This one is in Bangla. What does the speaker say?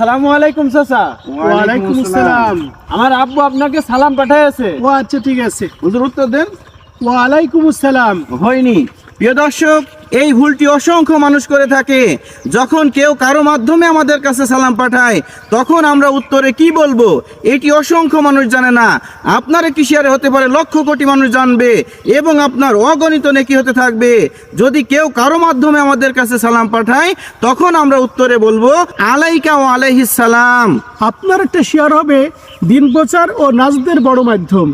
সালামু আলাইকুম চাচা। ওয়ালাইকুম আসসালাম। আমার আব্বু আপনাকে সালাম পাঠাইছে ও আচ্ছা ঠিক আছে। হুজুর উত্তর দেন। ওয়ালাইকুম আসসালাম। হয়নি। প্রিয় দর্শক, এই ভুলটি অসংখ্য মানুষ করে থাকে। যখন কেউ কারও মাধ্যমে আমাদের কাছে সালাম পাঠায়, তখন আমরা উত্তরে কি বলব? এটি অসংখ্য মানুষ জানে না। আপনার একটি শেয়ারে হতে পারে লক্ষ কোটি মানুষ জানবে এবং আপনার অগণিত নেকি হতে থাকবে। যদি কেউ কারও মাধ্যমে আমাদের কাছে সালাম পাঠায়, তখন আমরা উত্তরে বলব, আলাইকা ও আলাইহিস সালাম। আপনার একটা শেয়ার হবে দিন প্রচার ও নাচদের বড় মাধ্যম।